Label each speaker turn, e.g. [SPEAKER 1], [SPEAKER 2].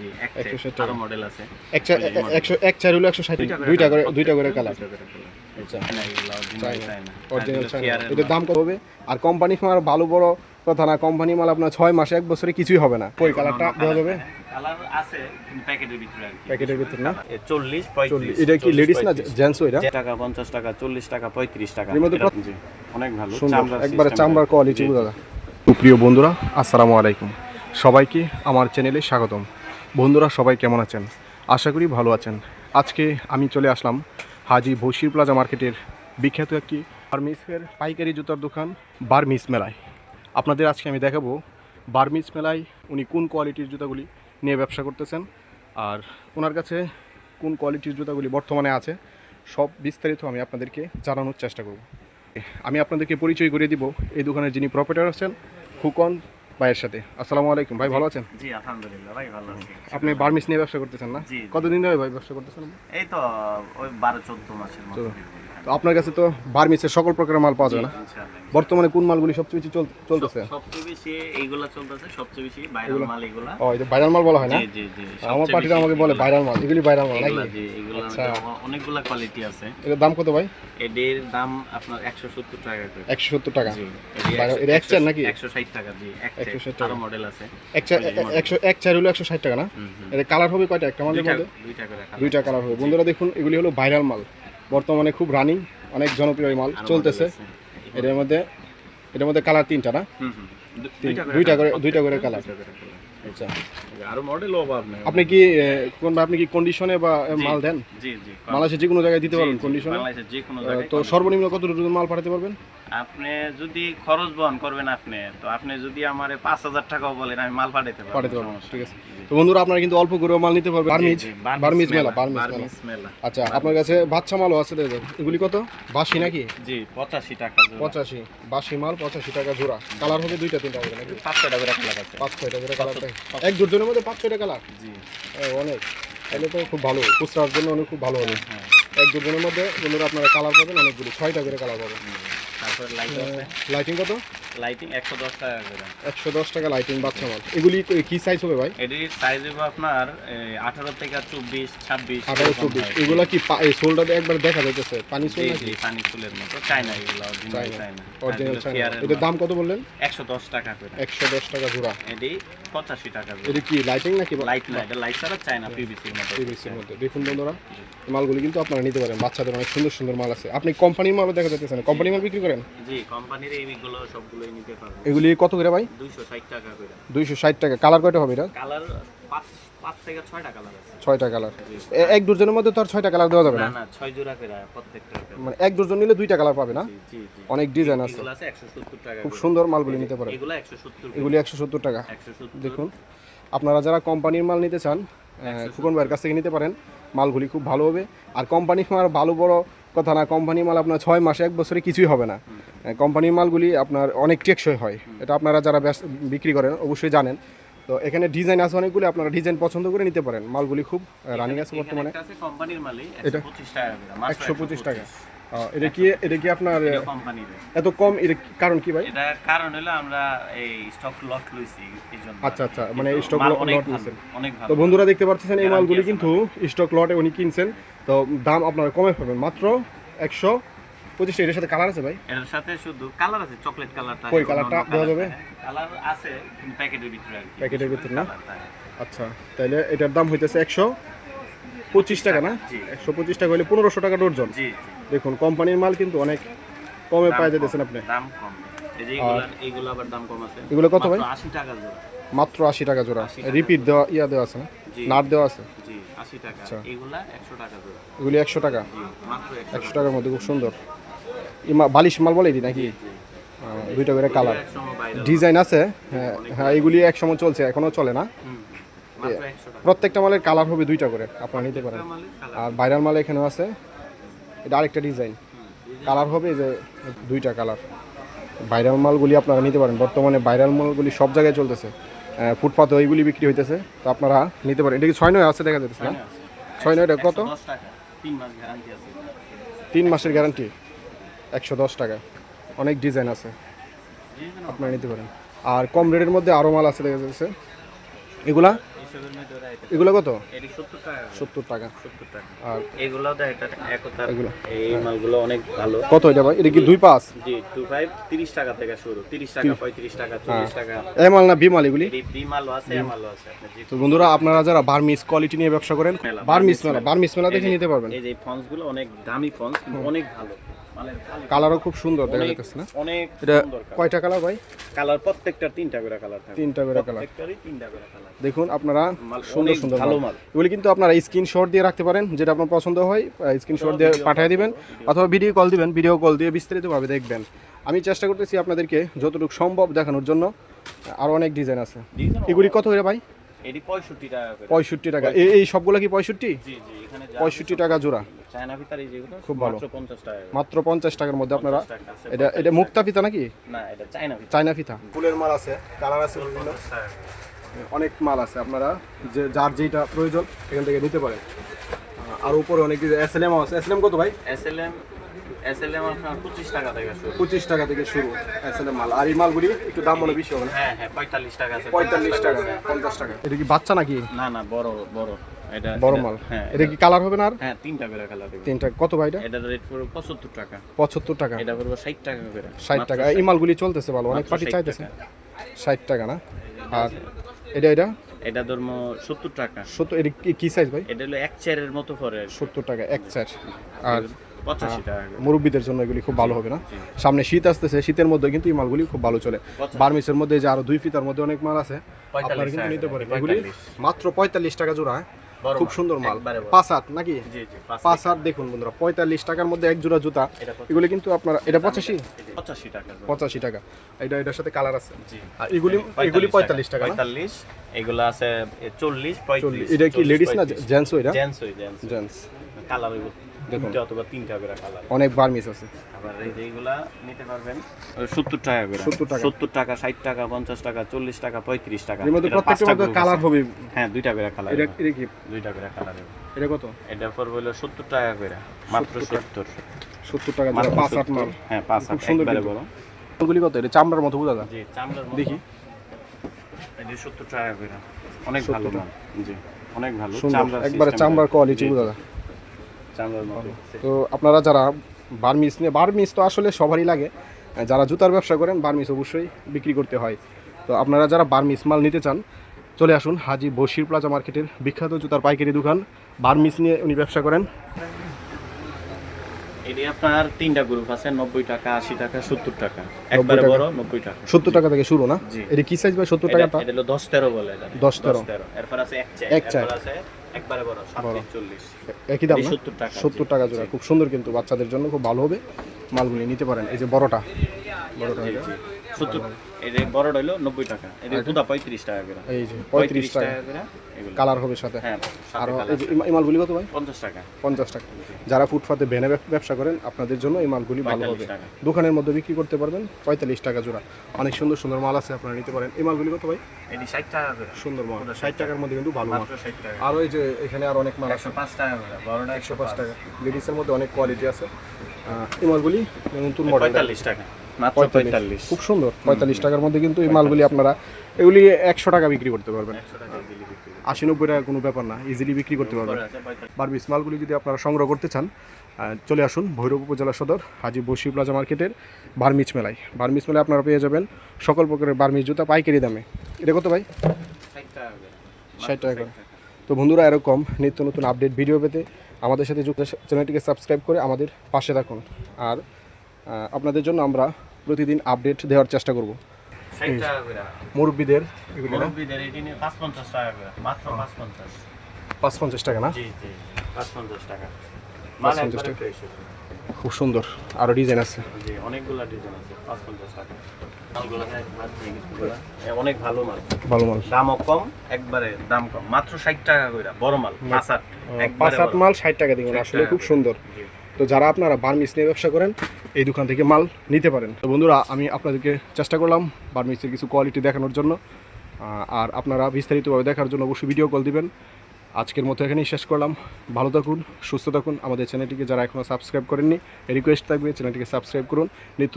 [SPEAKER 1] জি
[SPEAKER 2] একশো টাকা।
[SPEAKER 1] মডেল আছে।
[SPEAKER 2] এক একশো চার হলো একশো ষাট দুইটা করে দুইটা করে কালার। আচ্ছা।
[SPEAKER 1] আর
[SPEAKER 2] এটার দাম কত হবে? আর কোম্পানি মাল ভালো বড় কথা না কোম্পানি মাল আপনার ছয় মাসে এক বছরে কিছুই হবে না। ওই কালারটা দেওয়া যাবে?
[SPEAKER 1] কালার আছে প্যাকেটের ভিতরে আর
[SPEAKER 2] প্যাকেটের ভিতরে না?
[SPEAKER 1] এ চল্লিশ পঁয়ত্রিশ
[SPEAKER 2] এটা কি লেডিস না জেন্টস
[SPEAKER 1] টাকা পঞ্চাশ টাকা চল্লিশ টাকা পঁয়ত্রিশ টাকা।
[SPEAKER 2] এর মধ্যে
[SPEAKER 1] অনেক ভালো।
[SPEAKER 2] একবারে চামড়ার কোয়ালিটি যায়। প্রিয় বন্ধুরা আসসালামু আলাইকুম। সবাইকে আমার চ্যানেলে স্বাগতম। বন্ধুরা, সবাই কেমন আছেন? আশা করি ভালো আছেন। আজকে আমি চলে আসলাম হাজি বশির প্লাজা মার্কেটের বিখ্যাত একটি বার্মিসের পাইকারি জুতার দোকান বার্মিস মেলায়। আপনাদের আজকে আমি দেখাবো বার্মিস মেলায় উনি কোন কোয়ালিটির জুতাগুলি নিয়ে ব্যবসা করতেছেন আর ওনার কাছে কোন কোয়ালিটির জুতাগুলি বর্তমানে আছে, সব বিস্তারিত আমি আপনাদেরকে জানানোর চেষ্টা করব। আমি আপনাদেরকে পরিচয় করে দিব, এই দোকানের যিনি প্রপারেটর আছেন ফুকন ভাইয়ের সাথে। আসসালামু আলাইকুম। ভাই ভালো আছেন?
[SPEAKER 1] জি আলহামদুলিল্লাহ ভাই ভালো আছি।
[SPEAKER 2] আপনি বার্মিস নিয়ে ব্যবসা করতেছেন না? কতদিন ধরে ভাই ব্যবসা করতেছেন?
[SPEAKER 1] এই তো ওই বারো চোদ্দ মাসের মতো
[SPEAKER 2] তো আপনার কাছে তো বার্মিসের সকল প্রকারের মাল পাওয়া যায় না। বর্তমানে কোন মালগুলি সবচেয়ে বেশি চলতেছে?
[SPEAKER 1] সবচেয়ে বেশি এইগুলা চলতেছে সবচেয়ে বেশি মাল এগুলা
[SPEAKER 2] ও এটা ভাইরাল মাল বলা হয় না?
[SPEAKER 1] জি জি
[SPEAKER 2] আমার পার্টিটা আমাকে বলে ভাইরাল মাল এগুলি ভাইরাল মাল নাকি?
[SPEAKER 1] জি এগুলা
[SPEAKER 2] আচ্ছা।
[SPEAKER 1] অনেকগুলা কোয়ালিটি আছে।
[SPEAKER 2] এটার দাম কত ভাই?
[SPEAKER 1] এদের দাম আপনার একশো সত্তর টাকা করে।
[SPEAKER 2] একশো সত্তর টাকা?
[SPEAKER 1] জি
[SPEAKER 2] এটা একশো নাকি?
[SPEAKER 1] টাকা জি এক
[SPEAKER 2] 160 টাকা।
[SPEAKER 1] মডেল আছে।
[SPEAKER 2] এক এক চার হলো টাকা না। এটা কালার হবে কয়টা? একটা মালের
[SPEAKER 1] দুইটা
[SPEAKER 2] মধ্যে?
[SPEAKER 1] দুইটা করে কালার।
[SPEAKER 2] দুইটা কালার হবে। বন্ধুরা দেখুন এগুলি হলো ভাইরাল মাল। বর্তমানে খুব রানিং অনেক জনপ্রিয় মাল চলতেছে। এটার মধ্যে এটার মধ্যে কালার তিনটা না? দুইটা করে দুইটা করে কালার। আচ্ছা।
[SPEAKER 1] আরও মডেল অভাব নেই
[SPEAKER 2] আপনি কি কোন আপনি কি কন্ডিশনে বা মাল দেন?
[SPEAKER 1] জি জি
[SPEAKER 2] বাংলাদেশে যে কোনো জায়গায় দিতে পারবেন কন্ডিশনে
[SPEAKER 1] বাংলাদেশের যে কোনো জায়গায়
[SPEAKER 2] তো সর্বনিম্ন কত মাল পাঠাতে পারবেন?
[SPEAKER 1] আপনি যদি খরচ বহন করবেন আপনি তো আপনি যদি আমারে পাঁচ হাজার টাকাও বলেন আমি মাল পাঠাতে পারব
[SPEAKER 2] পাঠাতে পারবেন ঠিক আছে। তো বন্ধুরা আপনারা কিন্তু অল্প করে মাল নিতে পারবেন। বার্মিজ
[SPEAKER 1] জি, জি,
[SPEAKER 2] বার্মিজ মেলা বার্মিজ মেলা। আচ্ছা আপনার কাছে বাচ্চা মালও আছে। এগুলি কত? বাসি নাকি?
[SPEAKER 1] জি পঁচাশি টাকা
[SPEAKER 2] পঁচাশি। বাসি মাল পঁচাশি টাকা জোড়া। কালার হবে দুইটা তিনটা হবে নাকি?
[SPEAKER 1] পাঁচ টাকা করে কালার আছে।
[SPEAKER 2] পাঁচ ছয়টা করে কালার এক দুজনের মধ্যে পাঁচ ছয়টা কালার?
[SPEAKER 1] জি।
[SPEAKER 2] অনেক। তাহলে তো খুব ভালো। খুচরার জন্য অনেক খুব ভালো হবে
[SPEAKER 1] হ্যাঁ।
[SPEAKER 2] এক দুজনের মধ্যে বন্ধুরা আপনারা কালার পাবেন অনেকগুলো। ছয়টা করে কালার পাবেন।
[SPEAKER 1] তারপরে লাইট
[SPEAKER 2] লাইটিং কত?
[SPEAKER 1] লাইটিং একশো দশ টাকা করে
[SPEAKER 2] একশো দশ টাকা লাইটিং বাচ্চা মাল। এগুলি কি সাইজ হবে ভাই?
[SPEAKER 1] এটির সাইজ হবে আপনার আঠারো থেকে চব্বিশ ছাব্বিশ
[SPEAKER 2] আঠারো
[SPEAKER 1] এরকম
[SPEAKER 2] চব্বিশ।
[SPEAKER 1] হয়।
[SPEAKER 2] এগুলা কি একবার দেখা যাইতেছে? পানি নাকি?
[SPEAKER 1] পানি মতো। চায়না এগুলো original
[SPEAKER 2] China
[SPEAKER 1] China
[SPEAKER 2] original China এটার দাম কত বললেন?
[SPEAKER 1] একশো দশ টাকা করে।
[SPEAKER 2] একশো দশ টাকা জোড়া
[SPEAKER 1] এটি পঁচাশি টাকা করে।
[SPEAKER 2] এটা কি লাইটিং নাকি
[SPEAKER 1] লাইট না এটা লাইট ছাড়া চায়না পিভিসির মতো।
[SPEAKER 2] পিভিসির মধ্যে। দেখুন বন্ধুরা মালগুলি কিন্তু আপনারা নিতে পারেন। বাচ্চাদের অনেক সুন্দর সুন্দর মাল আছে। আপনি কোম্পানির মালও দেখা যাইতেছে কোম্পানির মাল বিক্রি করেন?
[SPEAKER 1] জি কোম্পানির এইগুলো নিতে
[SPEAKER 2] এগুলি কত করে ভাই?
[SPEAKER 1] দুইশো ষাট টাকা করে।
[SPEAKER 2] কালার কয়টা হবে এটা?
[SPEAKER 1] কালার থেকে কালার আছে।
[SPEAKER 2] ছয়টা কালার। এক ডজনের মধ্যে তো আর কালার দেওয়া যাবে
[SPEAKER 1] না?
[SPEAKER 2] না
[SPEAKER 1] না জোড়া করে প্রত্যেকটা
[SPEAKER 2] মানে এক ডজন নিলে দুইটা কালার পাবে না?
[SPEAKER 1] জি জি জি।
[SPEAKER 2] অনেক ডিজাইন আছে।
[SPEAKER 1] এগুলো আছে একশো সত্তর টাকা
[SPEAKER 2] খুব সুন্দর মালগুলি নিতে
[SPEAKER 1] এগুলো
[SPEAKER 2] এগুলি সত্তর টাকা। দেখুন আপনারা যারা কোম্পানির মাল নিতে চান ফুকন ভাইয়ের কাছ থেকে নিতে পারেন মালগুলি খুব ভালো হবে। আর কোম্পানির মাল ভালো বড় কথা না কোম্পানির মাল আপনার ছয় মাসে এক বছরে কিছুই হবে না। কোম্পানির মালগুলি আপনার অনেক টেকসই হয়। এটা আপনারা যারা ব্যস- বিক্রি করেন অবশ্যই জানেন। তো এখানে ডিজাইন আছে অনেকগুলি আপনারা ডিজাইন পছন্দ করে নিতে পারেন। মালগুলি খুব রানিং আছে বর্তমানে।
[SPEAKER 1] একশো পঁচিশ টাকা।
[SPEAKER 2] এটা কি এটা কি আপনার
[SPEAKER 1] কোম্পানির।
[SPEAKER 2] এত কম কি- কারণ কি ভাই?
[SPEAKER 1] এটা কারণ হলো আমরা এই স্টক লট লইছি এই জন্য।
[SPEAKER 2] আচ্ছা আচ্ছা মানে স্টক লট
[SPEAKER 1] অনেক ভালো,
[SPEAKER 2] তো বন্ধুরা দেখতে পাচ্ছেন এই মালগুলি কিন্তু স্টক লটে উনি কিনছেন। তো দাম আপনারা কমে পাবেন। মাত্র একশো পঁচিশ এর সাথে কালার আছে ভাই?
[SPEAKER 1] এটার সাথে শুধু কালার আছে চকলেট কালারটা
[SPEAKER 2] কই কালারটা দেওয়া যাবে?
[SPEAKER 1] কালার আছে কিন্তু প্যাকেটের ভিতরে আর
[SPEAKER 2] প্যাকেটের ভিতরে না? আচ্ছা তাইলে এটার দাম হইতেছে একশো পঁচিশ টাকা না? একশো পঁচিশ টাকা হলে পনেরোশো টাকা ডর্জন। দেখুন কোম্পানির মাল কিন্তু অনেক কমে
[SPEAKER 1] কম,
[SPEAKER 2] যেতেছেন আপনি। এগুলো কত ভাই? মাত্র আশি টাকা জোড়া।
[SPEAKER 1] 80
[SPEAKER 2] রিপিট দেওয়া ইয়া দেওয়া আছে না। নাট দেওয়া আছে?
[SPEAKER 1] জোড়া।
[SPEAKER 2] এগুলি একশো টাকা?
[SPEAKER 1] একশো
[SPEAKER 2] টাকার মধ্যে খুব সুন্দর। বালিশ মাল বলে এটি নাকি? দুইটা করে কালার। ডিজাইন আছে। হ্যাঁ হ্যাঁ এগুলি এক সময় চলছে এখনও চলে না? প্রত্যেকটা মালের কালার হবে দুইটা করে আপনারা নিতে পারেন। আর ভাইরাল মাল এখানেও আছে। এটা আরেকটা ডিজাইন কালার হবে যে দুইটা কালার ভাইরাল মালগুলি আপনারা নিতে পারেন। বর্তমানে ভাইরাল মালগুলি সব জায়গায় চলতেছে। ফুটপাতে ওইগুলি বিক্রি হইতেছে। তো আপনারা নিতে পারেন। এটা কি ছয় নয় আছে দেখা যাচ্ছে না? ছয় নয়টা কত?
[SPEAKER 1] তিন
[SPEAKER 2] মাসের গ্যারান্টি একশো দশ টাকা। অনেক ডিজাইন আছে। আপনারা নিতে পারেন। আর কম রেটের মধ্যে আরও মাল আছে দেখা যাচ্ছে। এগুলা এগুলো কত?
[SPEAKER 1] সত্তর টাকা
[SPEAKER 2] আর
[SPEAKER 1] এগুলো? এই মালগুলো অনেক ভালো।
[SPEAKER 2] কত এটা ভাই? এটা কি দুই পাঁচ?
[SPEAKER 1] জি টু ফাইভ তিরিশ টাকা থেকে শুরু। তিরিশ টাকা পঁয়ত্রিশ টাকা চল্লিশ টাকা।
[SPEAKER 2] এ মাল না বি মাল এগুলি?
[SPEAKER 1] বি মালও আছে এ মালও আছে।
[SPEAKER 2] তো বন্ধুরা আপনারা যারা বার্মিস কোয়ালিটি নিয়ে ব্যবসা করেন বার্মিস মেলা। বার্মিস মেলা দেখে নিতে পারবেন।
[SPEAKER 1] এই যে ফন্সগুলো অনেক দামি ফন্স অনেক ভালো।
[SPEAKER 2] কালারও খুব সুন্দর দেখা যাচ্ছে না?
[SPEAKER 1] অনেক
[SPEAKER 2] এটা
[SPEAKER 1] সুন্দর
[SPEAKER 2] কয়টা কালার ভাই?
[SPEAKER 1] কালার প্রত্যেকটা তিনটা করে কালার থাকে।
[SPEAKER 2] তিনটা করে কালার
[SPEAKER 1] তিনটা করে কালার
[SPEAKER 2] দেখুন আপনারা সুন্দর সুন্দর
[SPEAKER 1] ভালো
[SPEAKER 2] মাল।
[SPEAKER 1] মাল।
[SPEAKER 2] এগুলি কিন্তু আপনারা স্ক্রিনশট দিয়ে রাখতে পারেন যেটা আপনার পছন্দ হয় স্ক্রিনশট দিয়ে পাঠিয়ে দিবেন অথবা ভিডিও কল দিবেন ভিডিও কল দিয়ে বিস্তারিতভাবে দেখবেন। আমি চেষ্টা করতেছি আপনাদেরকে যতটুকু সম্ভব দেখানোর জন্য। আরও অনেক ডিজাইন আছে। এগুলি কত করে ভাই?
[SPEAKER 1] এটি পঁয়ষট্টি টাকা করে।
[SPEAKER 2] পঁয়ষট্টি টাকা। এই- এই সবগুলো কি পঁয়ষট্টি?
[SPEAKER 1] জি জি এখানে যা
[SPEAKER 2] পঁয়ষট্টি টাকা জোড়া।
[SPEAKER 1] চায়না ভিতরে যেগুলো
[SPEAKER 2] খুব ভালো।
[SPEAKER 1] মাত্র পঞ্চাশ টাকা
[SPEAKER 2] মাত্র পঞ্চাশ টাকার মধ্যে আপনারা
[SPEAKER 1] 50 টাকা আছে,
[SPEAKER 2] এটা এটা মুক্তা ফিতা নাকি?
[SPEAKER 1] না এটা চায়না
[SPEAKER 2] ফিতা। ফুলের মাল আছে কালার আছে বিভিন্ন। অনেক মাল আছে আপনারা যে যার যেটা প্রয়োজন এখান থেকে নিতে পারেন। আর উপরে অনেক কিছু এস এল এম আছে। এস এল এম কত ভাই?
[SPEAKER 1] এসএলএম এসএলএম আপনার পঁচিশ টাকা থেকে শুরু।
[SPEAKER 2] পঁচিশ টাকা থেকে শুরু এস এল এম মাল। আর এই মালগুলি একটু দাম মনে বেশি হবে
[SPEAKER 1] হ্যাঁ হ্যাঁ পঁয়তাল্লিশ টাকা আছে।
[SPEAKER 2] পঁয়তাল্লিশ টাকা পঞ্চাশ টাকা। এটা কি বাচ্চা নাকি?
[SPEAKER 1] না না বড় বড়। এটা
[SPEAKER 2] বড় মাল।
[SPEAKER 1] হ্যাঁ
[SPEAKER 2] এটা কি কালার হবে না আর?
[SPEAKER 1] হ্যাঁ তিনটা করে কালার
[SPEAKER 2] তিনটা। কত ভাই এটা?
[SPEAKER 1] এটা রেট পড়বে পঁচাত্তর টাকা।
[SPEAKER 2] পঁচাত্তর টাকা।
[SPEAKER 1] এটা পড়বে ষাট টাকা করে।
[SPEAKER 2] ষাট
[SPEAKER 1] মাত্র
[SPEAKER 2] টাকা এই মালগুলি চলতেছে ভালো। অনেক পার্টি চাইতেছে।
[SPEAKER 1] টাকা।
[SPEAKER 2] ষাট টাকা না? আর এটা এটা?
[SPEAKER 1] এটা ধর্ম সত্তর টাকা।
[SPEAKER 2] সত্তর এটা কি- কি সাইজ ভাই?
[SPEAKER 1] এটা হলো এক চেয়ারের মতো পরে
[SPEAKER 2] সত্তর টাকা এক চার আর। মুরব্বীদের জন্য এগুলি খুব ভালো হবে না? সামনে শীত আসতেছে শীতের মধ্যে কিন্তু এই মালগুলি খুব ভালো চলে। বার্মিসের মধ্যে যে আরও দুই ফিতার মধ্যে অনেক মাল আছে আপনারা কিন্তু নিতে পারেন। এগুলি মাত্র পঁয়তাল্লিশ টাকা জোড়া হ্যাঁ? খুব সুন্দর মাল। পাঁচ হাত নাকি?
[SPEAKER 1] পাঁচ
[SPEAKER 2] হাত। দেখুন বন্ধুরা পঁয়তাল্লিশ টাকার মধ্যে এক জোড়া জুতা। এগুলি কিন্তু আপনার এটা পঁচাশি?
[SPEAKER 1] পঁচাশি টাকা
[SPEAKER 2] পঁচাশি টাকা। এটা এটার সাথে কালার আছে। আর এগুলি এগুলি পঁয়তাল্লিশ টাকা
[SPEAKER 1] পঁয়তাল্লিশ এগুলো আছে চল্লিশ পঁয়ত্রিশ
[SPEAKER 2] এটা কি লেডিস না? জেন্টস এটা
[SPEAKER 1] জেন্টস ওই জেন্টস
[SPEAKER 2] জেন্টস
[SPEAKER 1] কালার হইব অথবা তিনটা করে কালার
[SPEAKER 2] অনেক বার্মিস আছে।
[SPEAKER 1] আবার এই যে নিতে পারবেন সত্তর টাকা করে।
[SPEAKER 2] 70 টাকা।
[SPEAKER 1] টাকা টাকা পঞ্চাশ টাকা চল্লিশ টাকা পঁয়ত্রিশ টাকা।
[SPEAKER 2] এর মধ্যে প্রত্যেকটার মধ্যে কালার হবে।
[SPEAKER 1] হ্যাঁ দুইটা করে কালার
[SPEAKER 2] এটা এটা কি?
[SPEAKER 1] দুইটা করে কালার
[SPEAKER 2] এটা কত?
[SPEAKER 1] এটা পড়বে হলো সত্তর টাকা করে মাত্র সত্তর
[SPEAKER 2] সত্তর। টাকা জোড়া
[SPEAKER 1] মাত্র
[SPEAKER 2] পাঁচ আট
[SPEAKER 1] 70
[SPEAKER 2] মাল।
[SPEAKER 1] হ্যাঁ একবারে
[SPEAKER 2] কত? এটা চামড়ার মতো বোঝা যায়?
[SPEAKER 1] জি চামড়ার মতো।
[SPEAKER 2] দেখি।
[SPEAKER 1] এটা সত্তর টাকা করে। অনেক ভালো জি অনেক ভালো।
[SPEAKER 2] একবারে চামড়ার কোয়ালিটি বোঝা যায়। তো আপনারা যারা বার্মিস নিয়ে বার্মিস তো আসলে সবারই লাগে। যারা জুতার ব্যবসা করেন বার্মিস অবশ্যই বিক্রি করতে হয়। তো আপনারা যারা বার্মিস মাল নিতে চান চলে আসুন হাজি বশির প্লাজা মার্কেটের বিখ্যাত জুতার পাইকারি দোকান। বার্মিস নিয়ে উনি ব্যবসা করেন।
[SPEAKER 1] এটি আপনার তিনটা গ্রুপ আছে নব্বই টাকা আশি টাকা সত্তর টাকা। একবারে বড় নব্বই টাকা।
[SPEAKER 2] সত্তর টাকা থেকে শুরু না। এটা কি সাইজ ভাই সত্তর
[SPEAKER 1] এটা হলো দশ তেরো বলে এটা।
[SPEAKER 2] 10 13
[SPEAKER 1] তেরো। এরপর আছে এক চাই।
[SPEAKER 2] এক চাই।
[SPEAKER 1] একবারে বড়
[SPEAKER 2] একই দাম
[SPEAKER 1] 70 টাকা,
[SPEAKER 2] সত্তর টাকা জোড়া। খুব সুন্দর কিন্তু বাচ্চাদের জন্য খুব ভালো হবে। মালগুলি নিতে পারেন। এই যে বড়টা। বড়টা
[SPEAKER 1] এই যে নব্বই টাকা পঁয়ত্রিশ টাকা করে।
[SPEAKER 2] এই যে পঁয়ত্রিশ টাকা।
[SPEAKER 1] করে
[SPEAKER 2] কালার হবে সাথে।
[SPEAKER 1] হ্যাঁ
[SPEAKER 2] আর এই মালগুলি কত ভাই?
[SPEAKER 1] পঞ্চাশ টাকা।
[SPEAKER 2] পঞ্চাশ টাকা। যারা ফুটপাতে ভেনে ব্যবসা করেন আপনাদের জন্য এই মালগুলি ভালো হবে। দোকানের মধ্যে বিক্রি করতে পারবেন পঁয়তাল্লিশ টাকা জোড়া। অনেক সুন্দর সুন্দর মাল আছে আপনারা নিতে পারেন। এই মালগুলি কত ভাই?
[SPEAKER 1] এটি ষাট টাকা
[SPEAKER 2] সুন্দর মাল। ষাট টাকার মধ্যে কিন্তু ভালো মাল। আর ওই যে এখানে আর অনেক মাল আছে।
[SPEAKER 1] একশো পাঁচ টাকা করে
[SPEAKER 2] একশো পাঁচ টাকা। লেডিসের মধ্যে অনেক কোয়ালিটি আছে। এই মালগুলি নতুন মডেল
[SPEAKER 1] পঁয়তাল্লিশ টাকা। পঁয়তাল্লিশ।
[SPEAKER 2] খুব সুন্দর পঁয়তাল্লিশ টাকার মধ্যে কিন্তু এই মালগুলি আপনারা এগুলি একশো টাকা বিক্রি করতে পারবেন। আশি নব্বই টাকা কোনো ব্যাপার না ইজিলি বিক্রি করতে পারবেন। বার্মিস মালগুলি যদি আপনারা সংগ্রহ করতে চান চলে আসুন ভৈরব উপজেলা সদর হাজি বসি প্লাজা মার্কেটের বার্মিস মেলায়। বার্মিস মেলায় আপনারা পেয়ে যাবেন সকল প্রকারের বার্মিস জুতা পাইকারি দামে। এটা কত ভাই?
[SPEAKER 1] ষাট টাকা করে।
[SPEAKER 2] তো বন্ধুরা এরকম নিত্য নতুন আপডেট ভিডিও পেতে আমাদের সাথে যুক্ত চ্যানেলটিকে সাবস্ক্রাইব করে আমাদের পাশে থাকুন। আর আপনাদের জন্য আমরা প্রতিদিন আপডেট দেওয়ার চেষ্টা করব। মুরব্বীদের
[SPEAKER 1] পাঁচ পঞ্চাশ টাকা
[SPEAKER 2] না?
[SPEAKER 1] জি জি পাঁচ পঞ্চাশ টাকা। মাল
[SPEAKER 2] 550
[SPEAKER 1] একবারে
[SPEAKER 2] টাকা।
[SPEAKER 1] ফ্রেশ
[SPEAKER 2] খুব সুন্দর আরও ডিজাইন আছে।
[SPEAKER 1] ডিজাইন টাকা। জিনিসগুলো, এ, অনেক ভালো মাল।
[SPEAKER 2] ভালো মাল।
[SPEAKER 1] দামও কম একবারে দাম কম। মাত্র ষাট টাকা করে বড় মাল পাঁচ আট।
[SPEAKER 2] মাল ষাট টাকা দিবেন আসলে খুব সুন্দর। তো যারা আপনারা বার্মিস নিয়ে ব্যবসা করেন, এই দোকান থেকে মাল নিতে পারেন। তো বন্ধুরা, আমি আপনাদেরকে চেষ্টা করলাম বার্মিসের কিছু কোয়ালিটি দেখানোর জন্য। আর আপনারা বিস্তারিতভাবে দেখার জন্য অবশ্যই ভিডিও কল দিবেন। আজকের মতো এখানেই শেষ করলাম। ভালো থাকুন, সুস্থ থাকুন। আমাদের চ্যানেলটিকে যারা এখনও সাবস্ক্রাইব করেননি রিকোয়েস্ট থাকবে চ্যানেলটিকে সাবস্ক্রাইব করুন। নিত্য